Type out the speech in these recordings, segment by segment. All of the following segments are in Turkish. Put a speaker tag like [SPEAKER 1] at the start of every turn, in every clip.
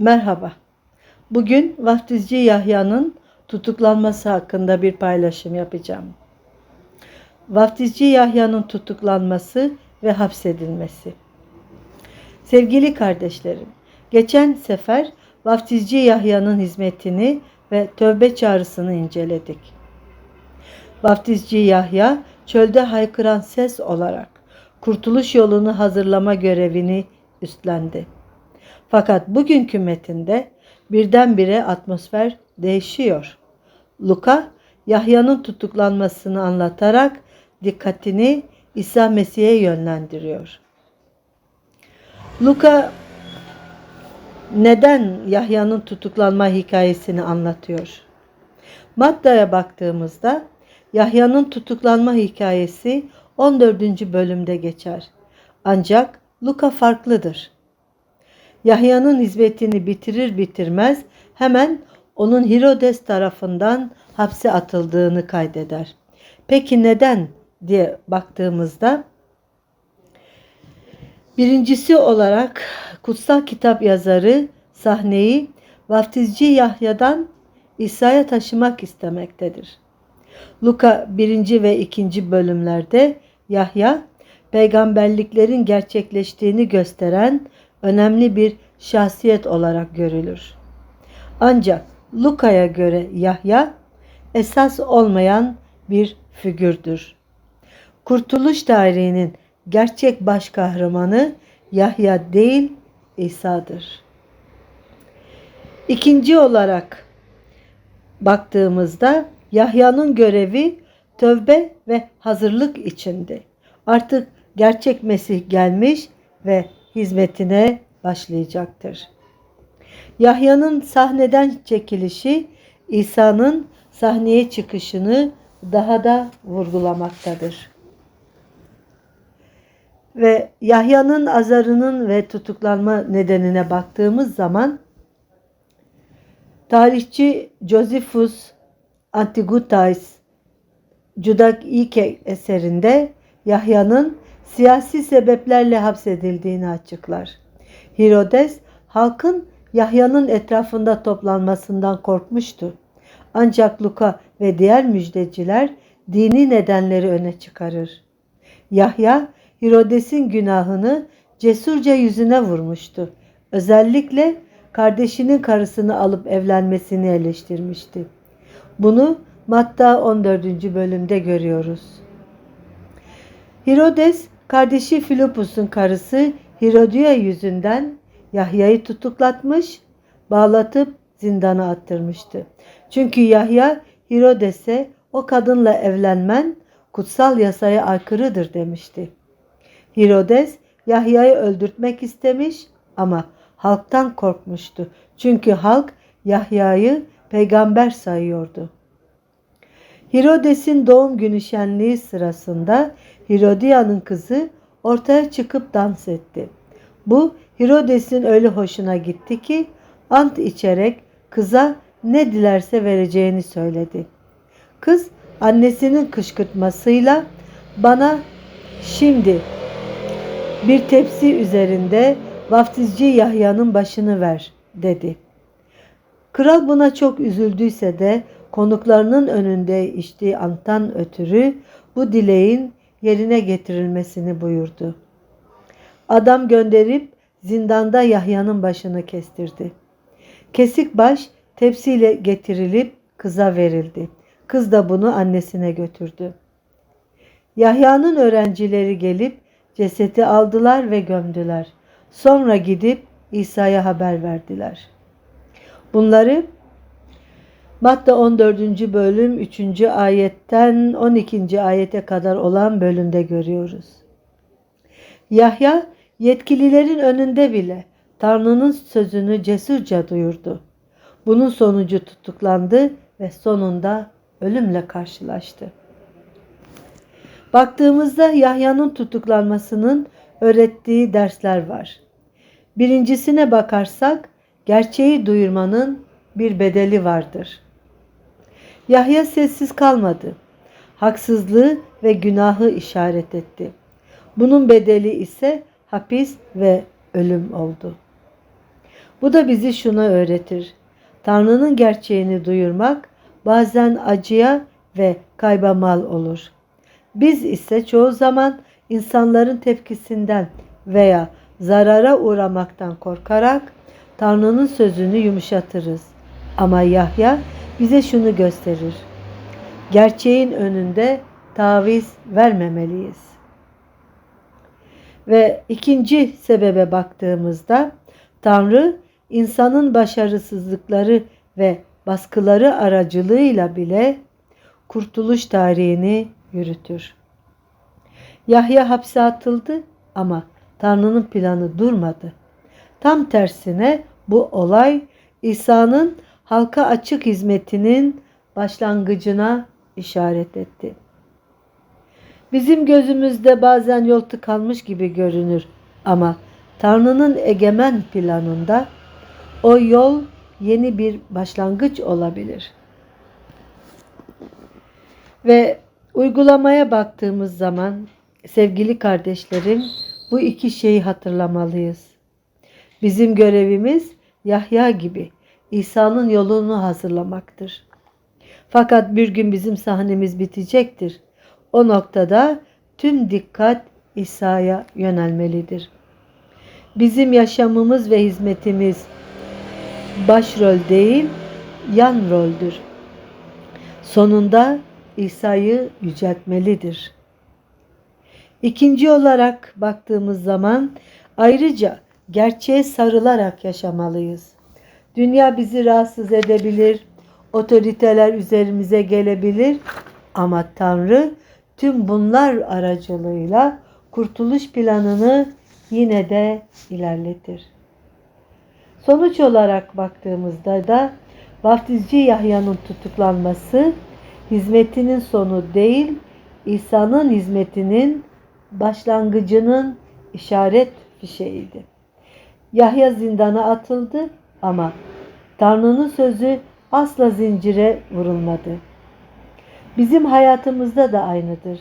[SPEAKER 1] Merhaba. Bugün vaftizci Yahya'nın tutuklanması hakkında bir paylaşım yapacağım. Vaftizci Yahya'nın tutuklanması ve hapsedilmesi. Sevgili kardeşlerim, geçen sefer vaftizci Yahya'nın hizmetini ve tövbe çağrısını inceledik. Vaftizci Yahya çölde haykıran ses olarak kurtuluş yolunu hazırlama görevini üstlendi. Fakat bugünkü metinde birdenbire atmosfer değişiyor. Luka Yahya'nın tutuklanmasını anlatarak dikkatini İsa Mesih'e yönlendiriyor. Luka neden Yahya'nın tutuklanma hikayesini anlatıyor? Madda'ya baktığımızda Yahya'nın tutuklanma hikayesi 14. bölümde geçer. Ancak Luka farklıdır. Yahya'nın hizmetini bitirir bitirmez hemen onun Herodes tarafından hapse atıldığını kaydeder. Peki neden diye baktığımızda birincisi olarak kutsal kitap yazarı sahneyi vaftizci Yahya'dan İsa'ya taşımak istemektedir. Luka 1. ve 2. bölümlerde Yahya peygamberliklerin gerçekleştiğini gösteren önemli bir şahsiyet olarak görülür. Ancak Luka'ya göre Yahya esas olmayan bir figürdür. Kurtuluş tarihinin gerçek baş kahramanı Yahya değil İsa'dır. İkinci olarak baktığımızda Yahya'nın görevi tövbe ve hazırlık içindi. Artık gerçek Mesih gelmiş ve hizmetine başlayacaktır. Yahya'nın sahneden çekilişi İsa'nın sahneye çıkışını daha da vurgulamaktadır. Ve Yahya'nın azarının ve tutuklanma nedenine baktığımız zaman tarihçi Josephus Antigutais Judak-ike eserinde Yahya'nın siyasi sebeplerle hapsedildiğini açıklar. Herodes halkın Yahya'nın etrafında toplanmasından korkmuştu. Ancak Luka ve diğer müjdeciler dini nedenleri öne çıkarır. Yahya Herodes'in günahını cesurca yüzüne vurmuştu. Özellikle kardeşinin karısını alıp evlenmesini eleştirmişti. Bunu Matta 14. bölümde görüyoruz. Herodes kardeşi Filipus'un karısı Herodia yüzünden Yahya'yı tutuklatmış, bağlatıp zindana attırmıştı. Çünkü Yahya Herodes'e o kadınla evlenmen kutsal yasaya aykırıdır demişti. Herodes Yahya'yı öldürtmek istemiş ama halktan korkmuştu. Çünkü halk Yahya'yı peygamber sayıyordu. Herodes'in doğum günü şenliği sırasında Herodia'nın kızı ortaya çıkıp dans etti. Bu Herodes'in öyle hoşuna gitti ki ant içerek kıza ne dilerse vereceğini söyledi. Kız annesinin kışkırtmasıyla bana şimdi bir tepsi üzerinde vaftizci Yahya'nın başını ver dedi. Kral buna çok üzüldüyse de konuklarının önünde içtiği antan ötürü bu dileğin yerine getirilmesini buyurdu. Adam gönderip zindanda Yahya'nın başını kestirdi. Kesik baş tepsiyle getirilip kıza verildi. Kız da bunu annesine götürdü. Yahya'nın öğrencileri gelip cesedi aldılar ve gömdüler. Sonra gidip İsa'ya haber verdiler. Bunları Matta 14. bölüm 3. ayetten 12. ayete kadar olan bölümde görüyoruz. Yahya yetkililerin önünde bile Tanrı'nın sözünü cesurca duyurdu. Bunun sonucu tutuklandı ve sonunda ölümle karşılaştı. Baktığımızda Yahya'nın tutuklanmasının öğrettiği dersler var. Birincisine bakarsak gerçeği duyurmanın bir bedeli vardır. Yahya sessiz kalmadı. Haksızlığı ve günahı işaret etti. Bunun bedeli ise hapis ve ölüm oldu. Bu da bizi şuna öğretir. Tanrı'nın gerçeğini duyurmak bazen acıya ve kayba mal olur. Biz ise çoğu zaman insanların tepkisinden veya zarara uğramaktan korkarak Tanrı'nın sözünü yumuşatırız. Ama Yahya bize şunu gösterir. Gerçeğin önünde taviz vermemeliyiz. Ve ikinci sebebe baktığımızda Tanrı insanın başarısızlıkları ve baskıları aracılığıyla bile kurtuluş tarihini yürütür. Yahya hapse atıldı ama Tanrı'nın planı durmadı. Tam tersine bu olay İsa'nın halka açık hizmetinin başlangıcına işaret etti. Bizim gözümüzde bazen yol tıkanmış gibi görünür ama Tanrı'nın egemen planında o yol yeni bir başlangıç olabilir. Ve uygulamaya baktığımız zaman sevgili kardeşlerim bu iki şeyi hatırlamalıyız. Bizim görevimiz Yahya gibi İsa'nın yolunu hazırlamaktır. Fakat bir gün bizim sahnemiz bitecektir. O noktada tüm dikkat İsa'ya yönelmelidir. Bizim yaşamımız ve hizmetimiz başrol değil, yan roldür. Sonunda İsa'yı yüceltmelidir. İkinci olarak baktığımız zaman ayrıca gerçeğe sarılarak yaşamalıyız. Dünya bizi rahatsız edebilir, otoriteler üzerimize gelebilir ama Tanrı tüm bunlar aracılığıyla kurtuluş planını yine de ilerletir. Sonuç olarak baktığımızda da vaftizci Yahya'nın tutuklanması hizmetinin sonu değil, İsa'nın hizmetinin başlangıcının işaret fişeğiydi. Yahya zindana atıldı ama Tanrı'nın sözü asla zincire vurulmadı. Bizim hayatımızda da aynıdır.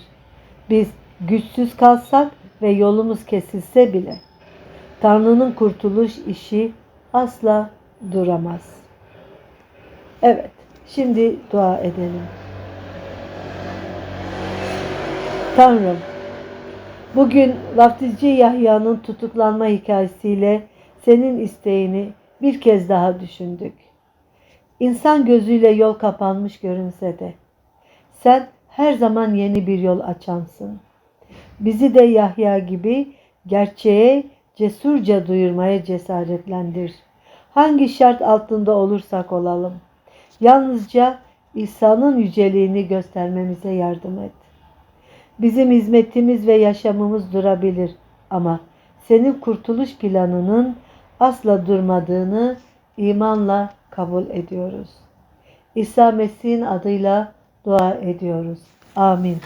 [SPEAKER 1] Biz güçsüz kalsak ve yolumuz kesilse bile Tanrı'nın kurtuluş işi asla duramaz. Evet, şimdi dua edelim. Tanrım, bugün vaftizci Yahya'nın tutuklanma hikayesiyle senin isteğini bir kez daha düşündük. İnsan gözüyle yol kapanmış görünse de sen her zaman yeni bir yol açansın. Bizi de Yahya gibi gerçeğe cesurca duyurmaya cesaretlendir. Hangi şart altında olursak olalım. Yalnızca İsa'nın yüceliğini göstermemize yardım et. Bizim hizmetimiz ve yaşamımız durabilir ama senin kurtuluş planının asla durmadığını imanla kabul ediyoruz. İsa Mesih'in adıyla dua ediyoruz. Amin.